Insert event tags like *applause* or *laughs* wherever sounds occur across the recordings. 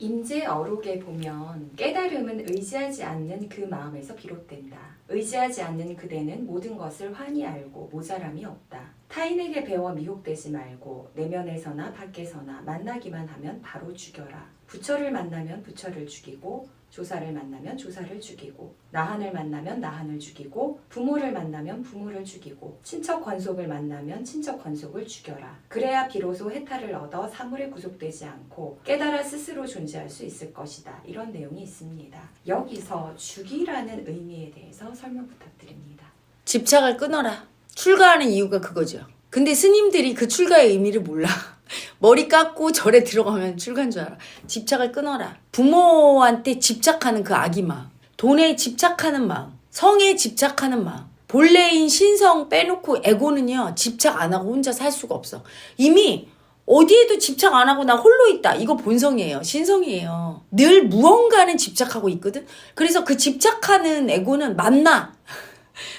임재 어록에 보면 깨달음은 의지하지 않는 그 마음에서 비롯된다. 의지하지 않는 그대는 모든 것을 환히 알고 모자람이 없다. 타인에게 배워 미혹되지 말고 내면에서나 밖에서나 만나기만 하면 바로 죽여라. 부처를 만나면 부처를 죽이고 조사를 만나면 조사를 죽이고 나한을 만나면 나한을 죽이고 부모를 만나면 부모를 죽이고 친척 관속을 만나면 친척 관속을 죽여라. 그래야 비로소 해탈을 얻어 사물에 구속되지 않고 깨달아 스스로 존재할 수 있을 것이다. 이런 내용이 있습니다. 여기서 죽이라는 의미에 대해서 설명 부탁드립니다. 집착을 끊어라. 출가하는 이유가 그거죠. 근데 스님들이 그 출가의 의미를 몰라. *laughs* 머리 깎고 절에 들어가면 출가인 줄 알아. 집착을 끊어라. 부모한테 집착하는 그 악의 마음. 돈에 집착하는 마음. 성에 집착하는 마음. 본래인 신성 빼놓고 에고는요, 집착 안 하고 혼자 살 수가 없어. 이미 어디에도 집착 안 하고 나 홀로 있다. 이거 본성이에요. 신성이에요. 늘 무언가는 집착하고 있거든? 그래서 그 집착하는 에고는 만나.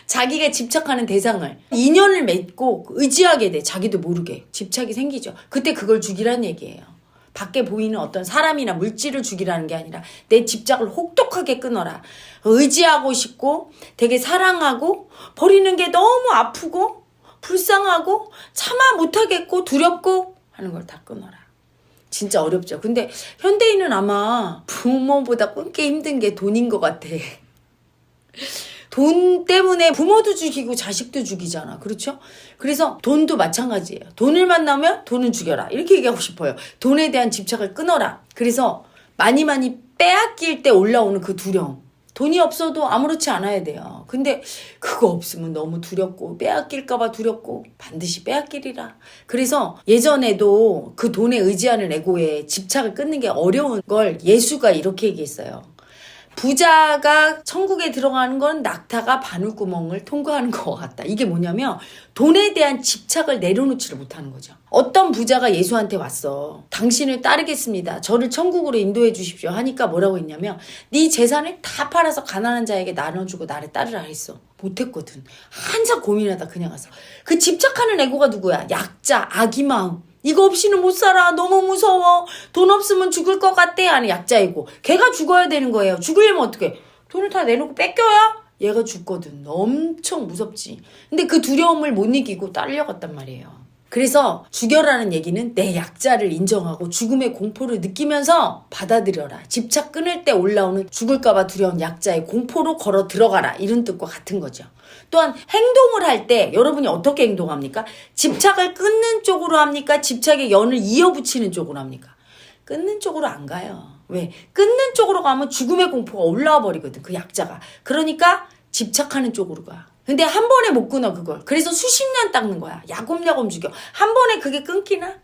자기가 집착하는 대상을 인연을 맺고 의지하게 돼. 자기도 모르게. 집착이 생기죠. 그때 그걸 죽이라는 얘기예요. 밖에 보이는 어떤 사람이나 물질을 죽이라는 게 아니라 내 집착을 혹독하게 끊어라. 의지하고 싶고 되게 사랑하고 버리는 게 너무 아프고 불쌍하고 참아 못하겠고 두렵고 하는 걸 다 끊어라. 진짜 어렵죠. 근데 현대인은 아마 부모보다 끊기 힘든 게 돈인 것 같아. 돈 때문에 부모도 죽이고 자식도 죽이잖아. 그렇죠? 그래서 돈도 마찬가지예요. 돈을 만나면 돈은 죽여라. 이렇게 얘기하고 싶어요. 돈에 대한 집착을 끊어라. 그래서 많이 많이 빼앗길 때 올라오는 그 두려움. 돈이 없어도 아무렇지 않아야 돼요. 근데 그거 없으면 너무 두렵고 빼앗길까봐 두렵고 반드시 빼앗기리라. 그래서 예전에도 그 돈에 의지하는 에고에 집착을 끊는 게 어려운 걸 예수가 이렇게 얘기했어요. 부자가 천국에 들어가는 건 낙타가 바늘구멍을 통과하는 것 같다. 이게 뭐냐면 돈에 대한 집착을 내려놓지를 못하는 거죠. 어떤 부자가 예수한테 왔어. 당신을 따르겠습니다. 저를 천국으로 인도해 주십시오. 하니까 뭐라고 했냐면 네 재산을 다 팔아서 가난한 자에게 나눠주고 나를 따르라 했어. 못했거든. 한참 고민하다 그냥 가서. 그 집착하는 애고가 누구야? 약자, 아기 마음. 이거 없이는 못 살아. 너무 무서워. 돈 없으면 죽을 것 같대. 하는 약자이고. 걔가 죽어야 되는 거예요. 죽으려면 어떻게? 돈을 다 내놓고 뺏겨야? 얘가 죽거든. 엄청 무섭지. 근데 그 두려움을 못 이기고 딸려갔단 말이에요. 그래서 죽여라는 얘기는 내 약자를 인정하고 죽음의 공포를 느끼면서 받아들여라. 집착 끊을 때 올라오는 죽을까봐 두려운 약자의 공포로 걸어 들어가라. 이런 뜻과 같은 거죠. 또한 행동을 할 때 여러분이 어떻게 행동합니까? 집착을 끊는 쪽으로 합니까? 집착의 연을 이어붙이는 쪽으로 합니까? 끊는 쪽으로 안 가요. 왜? 끊는 쪽으로 가면 죽음의 공포가 올라와 버리거든. 그 약자가. 그러니까 집착하는 쪽으로 가. 근데 한 번에 못 끊어 그걸. 그래서 수십 년 닦는 거야. 야곱야곱 죽여. 한 번에 그게 끊기나?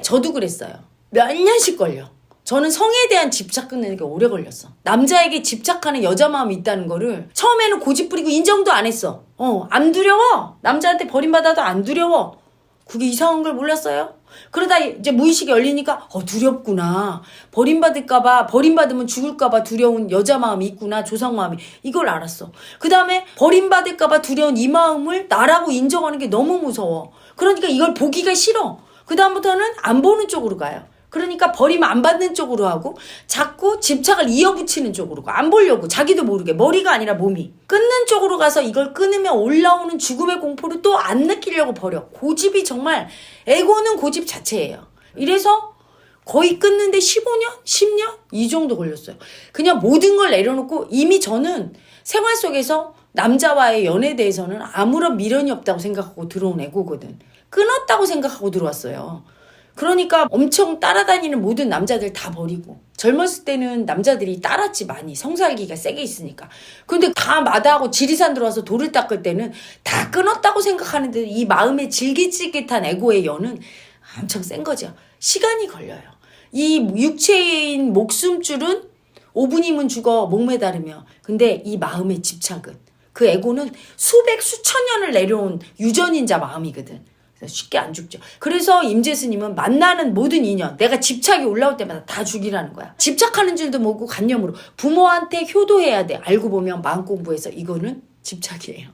저도 그랬어요. 몇 년씩 걸려. 저는 성에 대한 집착 끊는 게 오래 걸렸어. 남자에게 집착하는 여자 마음이 있다는 거를 처음에는 고집 부리고 인정도 안 했어. 어, 안 두려워. 남자한테 버림받아도 안 두려워. 그게 이상한 걸 몰랐어요? 그러다 이제 무의식이 열리니까 어 두렵구나. 버림받을까봐 버림받으면 죽을까봐 두려운 여자 마음이 있구나 조상 마음이. 이걸 알았어. 그 다음에 버림받을까봐 두려운 이 마음을 나라고 인정하는 게 너무 무서워. 그러니까 이걸 보기가 싫어. 그 다음부터는 안 보는 쪽으로 가요 그러니까 버림 안 받는 쪽으로 하고 자꾸 집착을 이어붙이는 쪽으로 가. 안 보려고 자기도 모르게 머리가 아니라 몸이 끊는 쪽으로 가서 이걸 끊으면 올라오는 죽음의 공포를 또 안 느끼려고 버려. 고집이 정말 에고는 고집 자체예요. 이래서 거의 끊는데 15년, 10년 이 정도 걸렸어요. 그냥 모든 걸 내려놓고 이미 저는 생활 속에서 남자와의 연애에 대해서는 아무런 미련이 없다고 생각하고 들어온 애고거든. 끊었다고 생각하고 들어왔어요. 그러니까 엄청 따라다니는 모든 남자들 다 버리고 젊었을 때는 남자들이 따랐지 많이 성살기가 세게 있으니까. 근데 다 마다하고 지리산 들어와서 돌을 닦을 때는 다 끊었다고 생각하는데 이 마음의 질깃질깃한 에고의 연은 엄청 센 거죠. 시간이 걸려요. 이 육체인 목숨줄은 5분이면 죽어 목매다르며 근데 이 마음의 집착은 그 에고는 수백 수천 년을 내려온 유전인자 마음이거든 쉽게 안 죽죠. 그래서 임재스님은 만나는 모든 인연, 내가 집착이 올라올 때마다 다 죽이라는 거야. 집착하는 줄도 모르고 관념으로 부모한테 효도해야 돼. 알고 보면 마음 공부해서 이거는 집착이에요.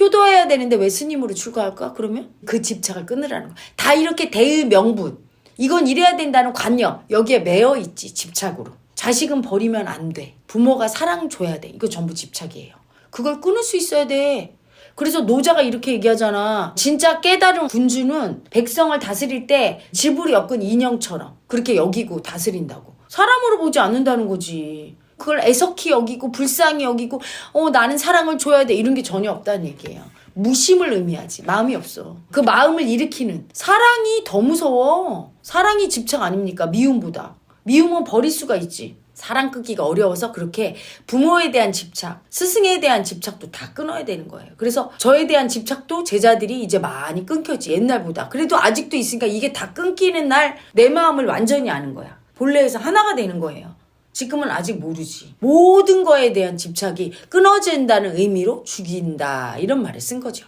효도해야 되는데 왜 스님으로 출가할까? 그러면 그 집착을 끊으라는 거야. 다 이렇게 대의 명분. 이건 이래야 된다는 관념 여기에 매여 있지 집착으로. 자식은 버리면 안 돼. 부모가 사랑 줘야 돼. 이거 전부 집착이에요. 그걸 끊을 수 있어야 돼. 그래서 노자가 이렇게 얘기하잖아. 진짜 깨달은 군주는 백성을 다스릴 때 지불이 엮은 인형처럼 그렇게 여기고 다스린다고. 사람으로 보지 않는다는 거지. 그걸 애석히 여기고 불쌍히 여기고 어 나는 사랑을 줘야 돼 이런 게 전혀 없다는 얘기예요. 무심을 의미하지 마음이 없어. 그 마음을 일으키는 사랑이 더 무서워. 사랑이 집착 아닙니까? 미움보다. 미움은 버릴 수가 있지. 사랑 끊기가 어려워서 그렇게 부모에 대한 집착, 스승에 대한 집착도 다 끊어야 되는 거예요. 그래서 저에 대한 집착도 제자들이 이제 많이 끊겼지, 옛날보다. 그래도 아직도 있으니까 이게 다 끊기는 날 내 마음을 완전히 아는 거야. 본래에서 하나가 되는 거예요. 지금은 아직 모르지. 모든 거에 대한 집착이 끊어진다는 의미로 죽인다. 이런 말을 쓴 거죠.